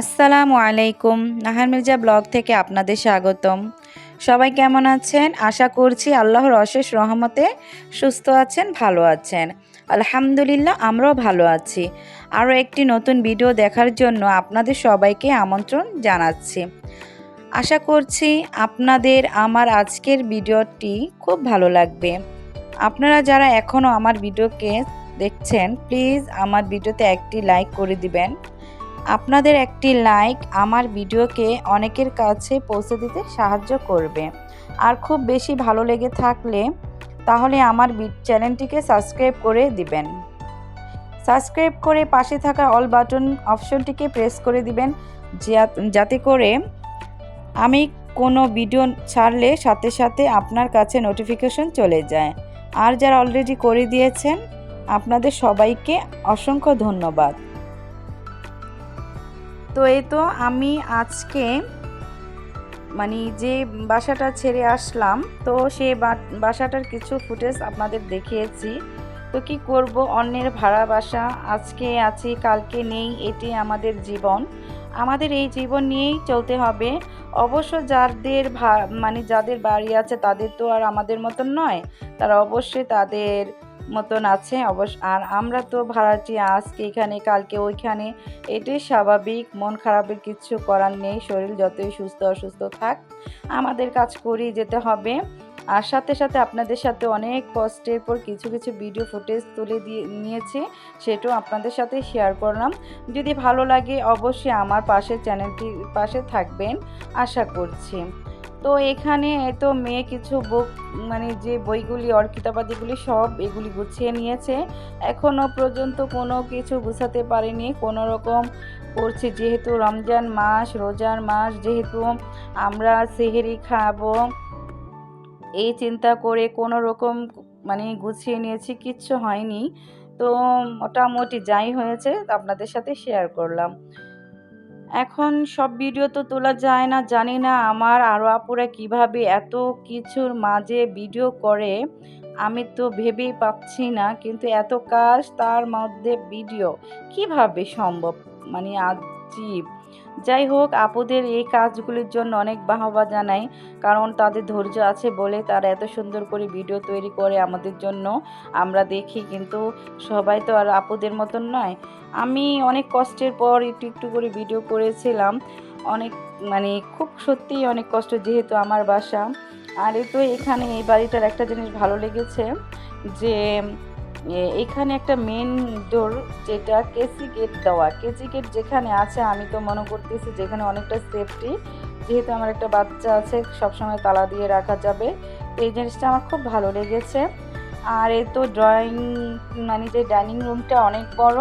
আসসালামু আলাইকুম। নাহার মির্জা ব্লগ থেকে আপনাদের স্বাগতম। সবাই কেমন আছেন? আশা করছি আল্লাহর অশেষ রহমতে সুস্থ আছেন, ভালো আছেন। আলহামদুলিল্লাহ, আমরাও ভালো আছি। আরও একটি নতুন ভিডিও দেখার জন্য আপনাদের সবাইকে আমন্ত্রণ জানাচ্ছি। আশা করছি আপনাদের আমার আজকের ভিডিওটি খুব ভালো লাগবে। আপনারা যারা এখনও আমার ভিডিওকে দেখছেন, প্লিজ আমার ভিডিওতে একটি লাইক করে দিবেন। আপনাদের একটি লাইক আমার ভিডিওকে অনেকের কাছে পৌঁছে দিতে সাহায্য করবে। আর খুব বেশি ভালো লেগে থাকলে তাহলে আমার চ্যানেলটিকে সাবস্ক্রাইব করে দিবেন। সাবস্ক্রাইব করে পাশে থাকা অল বাটন অপশনটিকে প্রেস করে দিবেন যাতে করে আমি কোনো ভিডিও ছাড়লে সাথে সাথে আপনার কাছে নোটিফিকেশন চলে যায়। আর যারা অলরেডি করে দিয়েছেন, আপনাদের সবাইকে অসংখ্য ধন্যবাদ। তো এই তো আমি আজকে মানে যে বাসাটা ছেড়ে আসলাম, তো সেই বাসাটার কিছু ফুটেজ আপনাদের দেখিয়েছি। তো কি করব? অন্যের ভাড়া বাসা, আজকে আছি, কালকে নেই, এটি আমাদের জীবন। আমাদের এই জীবন নিয়েই চলতে হবে। অবশ্য যাদের মানে যাদের বাড়ি আছে তাদের তো আর আমাদের মতন নয়, তারা অবশ্যই তাদের মতন আছে। অবশ্য আর আমরা তো ভাড়াটি আজকে এখানে, কালকে ওইখানে। এটাই স্বাভাবিক। মন খারাপের কিছু করার নেই। শরীর যতই সুস্থ অসুস্থ থাক, আমাদের কাজ করেই যেতে হবে। আর সাথে সাথে আপনাদের সাথে অনেক কষ্টের পর কিছু কিছু ভিডিও ফুটেজ তুলে দিয়ে, নিয়েছি। সেটাও আপনাদের সাথে শেয়ার করলাম। যদি ভালো লাগে অবশ্যই আমার পাশে চ্যানেলটির পাশে থাকবেন। আশা করছি। তো এখানে তো মেয়ে কিছু বুক মানে যে বইগুলি, অর্কিতাবাদিগুলি সব এগুলি গুছিয়ে নিয়েছে। এখনও পর্যন্ত কোনো কিছু গুছাতে পারেনি। কোনো রকম করছে, যেহেতু রমজান মাস, রোজার মাস, যেহেতু আমরা সেহেরি খাব, এই চিন্তা করে কোনো রকম মানে গুছিয়ে নিয়েছি, কিচ্ছু হয়নি। তো মোটামুটি যাই হয়েছে, আপনাদের সাথে শেয়ার করলাম। এখন সব ভিডিও তো তোলা যায় না, জানি না আমার আরও আপুরা কীভাবে এত কিছুর মাঝে ভিডিও করে, আমি তো ভেবেই পাচ্ছি না, কিন্তু এত কাজ তার মধ্যে ভিডিও কীভাবে সম্ভব? মানে আজীব। যাই হোক আপুদের এই কাজগুলির জন্য অনেক বাহবা জানাই, কারণ তাদের ধৈর্য আছে বলে তারা এত সুন্দর করে ভিডিও তৈরি করে আমাদের জন্য। আমরা দেখি কিন্তু সবাই তো আর আপুদের মতন নয়। আমি অনেক কষ্টের পর একটু একটু করে ভিডিও করেছিলাম। অনেক মানে খুব সত্যিই অনেক কষ্ট যেহেতু আমার বাসা। আর এই তো এখানে এই বাড়িটার একটা জিনিস ভালো লেগেছে যে এখানে একটা মেন ডোর যেটা কেসি গেট দেওয়া। কেসি গেট যেখানে আছে, আমি তো মনে করতেছি যেখানে অনেকটা সেফটি যেহেতু আমার একটা বাচ্চা আছে, সবসময় তালা দিয়ে রাখা যাবে। এই জিনিসটা আমার খুব ভালো লেগেছে। আর এই তো ড্রয়িং মানে যে ডাইনিং রুমটা অনেক বড়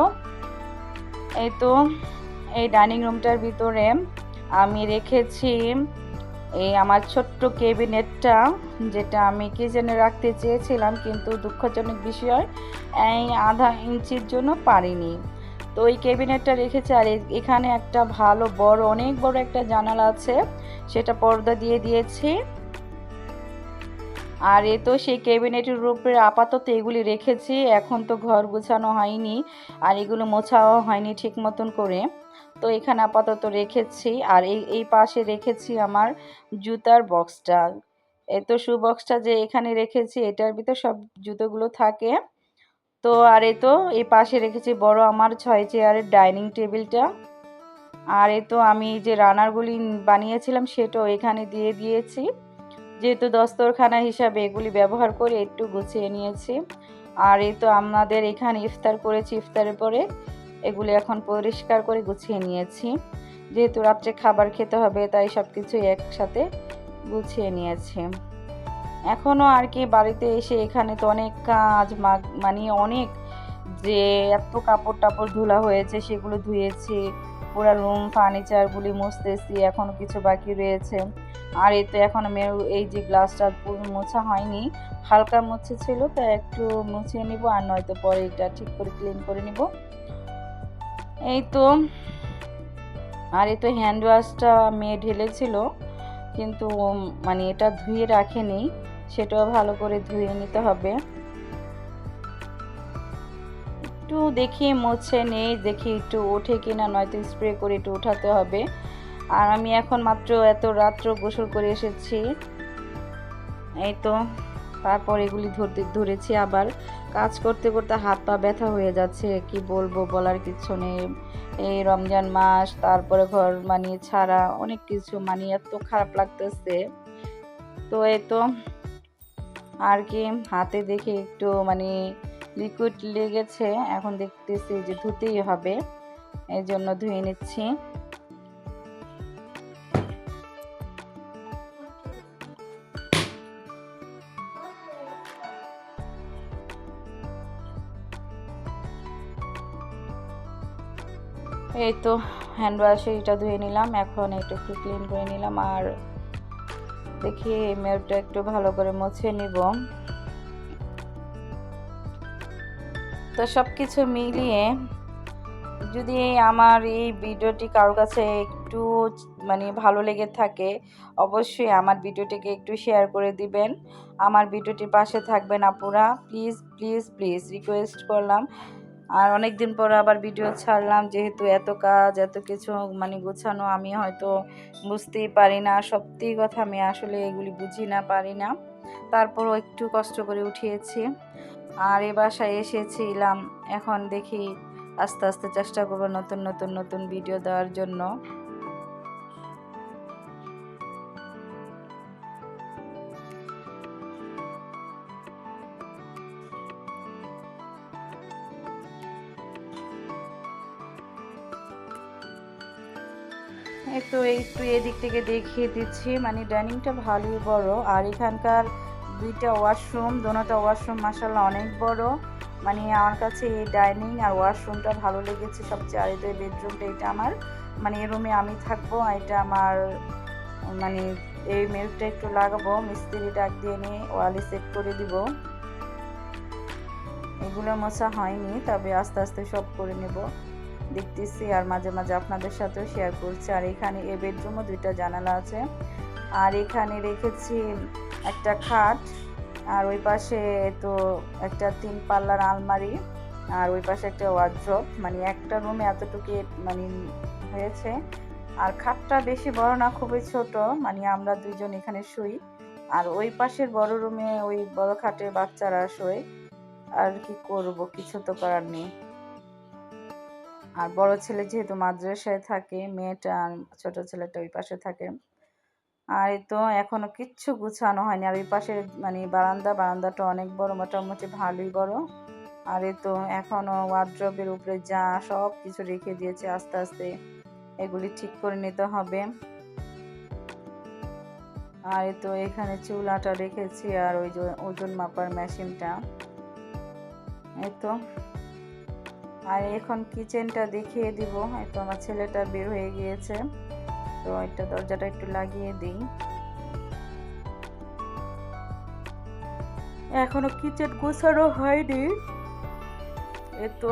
এই তো এই ডাইনিং রুমটার ভিতরে আমি রেখেছি এই আমার ছোট্ট কেবিনেটটা যেটা আমি কিচেনে রাখতে চেয়েছিলাম কিন্তু দুঃখজনক বিষয়, এই আধা ইঞ্চির জন্য পারিনি। তো ওই ক্যাবিনেটটা রেখেছে আর এখানে একটা ভালো বড়, অনেক বড় একটা জানালা আছে, সেটা পর্দা দিয়ে দিয়েছি। আর এ তো সেই ক্যাবিনেটের উপরে আপাতত এগুলি রেখেছি, এখন তো ঘর গুছানো হয়নি আর এগুলো মোছাও হয়নি ঠিক মতন করে। তো এখানে আপাতত রেখেছি আর এই এই পাশে রেখেছি আমার জুতার বক্সটা। এ তো শু বক্সটা যে এখানে রেখেছি, এটার ভিতর সব জুতোগুলো থাকে। তো আর এ তো এই পাশে রেখেছি বড় আমার ছয় চেয়ারের ডাইনিং টেবিলটা। আর এ তো আমি যে রানারগুলি বানিয়েছিলাম সেটাও এখানে দিয়ে দিয়েছি। যেহেতু দস্তরখানা হিসাবে এগুলি ব্যবহার করে একটু গুছিয়ে নিয়েছি, আর এই তো আমাদের এখানে ইফতার করেছি, ইফতারের পরে এগুলি এখন পরিষ্কার করে গুছিয়ে নিয়েছি। যেহেতু রাত্রে খাবার খেতে হবে, তাই সব কিছু একসাথে গুছিয়ে নিয়েছি। এখনও আর কি বাড়িতে এসে এখানে তো অনেক কাজ মানে অনেক যে এত কাপড় টাপড় ধুলা হয়েছে, সেগুলো ধুয়েছি, পুরো রুম ফার্নিচারগুলি মুছতেছি এখনও কিছু বাকি রয়েছে। আর এই তো এখন আমি এই যে গ্লাসটা পুরো মোছা হয়নি, হালকা মুছে ছিল তা একটু মুছিয়ে নিব আর নয়তো পরে এটা ঠিক করে ক্লিন করে নিব। এই তো, আর এই তো হ্যান্ড ওয়াশটা মেয়ে ঢেলেছিল, কিন্তু মানে এটা ধুয়ে রাখেনি, সেটাও ভালো করে ধুয়ে নিতে হবে। একটু দেখি, মুছে নেই, দেখি একটু ওঠে কিনা, নয়তো স্প্রে করে একটু উঠাতে হবে। আর আমি এখন মাত্র এত রাত্র গোসল করে এসেছি। এই তো, তারপর এগুলি ধরতে, ধরেছি আবার। কাজ করতে করতে হাত পা ব্যথা হয়ে যাচ্ছে, কি বলব বলার কিছু নেই। এই রমজান মাস, তারপরে ঘর মানিয়ে ছাড়া, অনেক কিছু মানে এত খারাপ লাগতেছে। তো এই তো, আর কি, হাতে দেখে একটু মানে লিকুইড লেগেছে, এখন দেখতেছি যে ধুতেই হবে, এই জন্য ধুয়ে নিচ্ছি। এই তো হ্যান্ড ওয়াশে এটা ধুয়ে নিলাম, এখন এটা একটু ক্লিন করে নিলাম আর দেখি এই মেয়েটা একটু ভালো করে মুছে নিব। তো সব কিছু মিলিয়ে যদি আমার এই ভিডিওটি কারোর কাছে একটু মানে ভালো লেগে থাকে, অবশ্যই আমার ভিডিওটিকে একটু শেয়ার করে দিবেন। আমার ভিডিওটির পাশে থাকবেন আপুরা। প্লিজ প্লিজ প্লিজ রিকোয়েস্ট করলাম। আর অনেক দিন পর আবার ভিডিও ছাড়লাম, যেহেতু এত কাজ, এত কিছু মানে গোছানো আমি হয়তো বুঝতেই পারি না। সত্যি কথা আমি আসলে এগুলি বুঝি না, পারি না। তারপরও একটু কষ্ট করে উঠিয়েছি। আর এ বাসায় এসেছিলাম, এখন দেখি আস্তে আস্তে চেষ্টা করব নতুন নতুন নতুন ভিডিও দেওয়ার জন্য। একটু একটু এদিক থেকে দেখিয়ে দিচ্ছি। মানে ডাইনিংটা ভালোই বড়। আর এখানকার দুইটা ওয়াশরুম দোনোটা ওয়াশরুম মাসাল্লাহ অনেক বড়। মানে আমার কাছে এই ডাইনিং আর ওয়াশরুমটা ভালো লেগেছে সবচেয়ে। আর এই বেডরুমটা এটা আমার। মানে এই রুমে আমি থাকব, এটা আমার মানে এই মেরুটা একটু লাগাবো, মিস্ত্রি ডাক দিয়ে নিয়ে ওয়ালে সেট করে দিব। এগুলো মোছা হয়নি, তবে আস্তে আস্তে সব করে নেব। দেখতেছি আর মাঝে মাঝে আপনাদের সাথেও শেয়ার করছি। আর এখানে এ বেডরুমও দুইটা জানালা আছে। আর এখানে রেখেছি একটা খাট, আর ওই পাশে তো একটা তিন পাল্লার আলমারি, আর ওই পাশে একটা ওয়ার্ড্রপ মানে একটা রুমে এতটুকু মানে হয়েছে। আর খাটটা বেশি বড় না, খুবই ছোট। মানে আমরা দুইজন এখানে শুই। আর ওই পাশের বড় রুমে ওই বড় খাটে বাচ্চারা শোয়। আর কি করব, কিছু তো করার নেই। আর বড় ছেলে যেহেতু মাদ্রাসায় থাকে, মেয়েটা আর ছোট ছেলেটা ওই পাশে থাকে। আর তো এখনও কিচ্ছু গুছানো হয়নি। আর ওই পাশে মানে বারান্দা, বারান্দাটা অনেক বড়, মোটামুটি ভালোই বড়। আর তো এখনও ওয়ার্ড্রবের উপরে যা সব কিছু রেখে দিয়েছে আস্তে আস্তে। এগুলি ঠিক করে নিতে হবে। আর তো এখানে চুলাটা রেখেছি আর ওই ওজন মাপার মেশিনটা। এই তো আর এখন কিচেনটা দেখিয়ে দিব। তো আমার ছেলেটা বের হয়ে গিয়েছে। তো এটা দরজাটা একটু লাগিয়ে দিই। এখনও কিচেন গোছানো হয়নি। তো,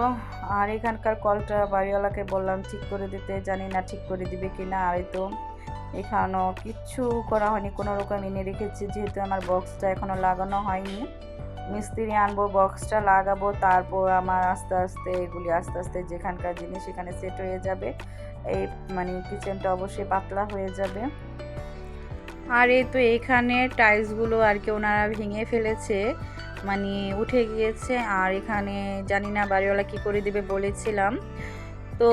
আর এখানকার কলটা বাড়িওয়ালাকে বললাম, ঠিক করে দিতে, জানি না ঠিক করে দিবে কি না আর তো, এখানেও কিচ্ছু করা হয়নি। কোনো রকম এনে রেখেছি, যেহেতু আমার বক্সটা এখনও লাগানো হয়নি। মিস্ত্রি আনব বক্সটা লাগাবো, তারপর আমার আস্তে আস্তে এগুলি আস্তে আস্তে যেখানকার জিনিস সেখানে সেট হয়ে যাবে। এই মানে কিচেনটা অবশ্যই পাতলা হয়ে যাবে। আর এই তো এইখানে টাইলসগুলো আর কি ওনারা ভেঙে ফেলেছে মানে উঠে গিয়েছে। আর এখানে জানি না বাড়িওয়ালা কি করে দিবে বলেছিলাম। তো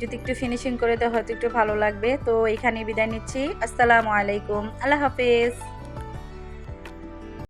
যদি একটু ফিনিশিং করে দেয় হয়তো একটু ভালো লাগবে। তো এখানে বিদায় নিচ্ছি। আসসালামু আলাইকুম। আল্লাহ হাফেজ।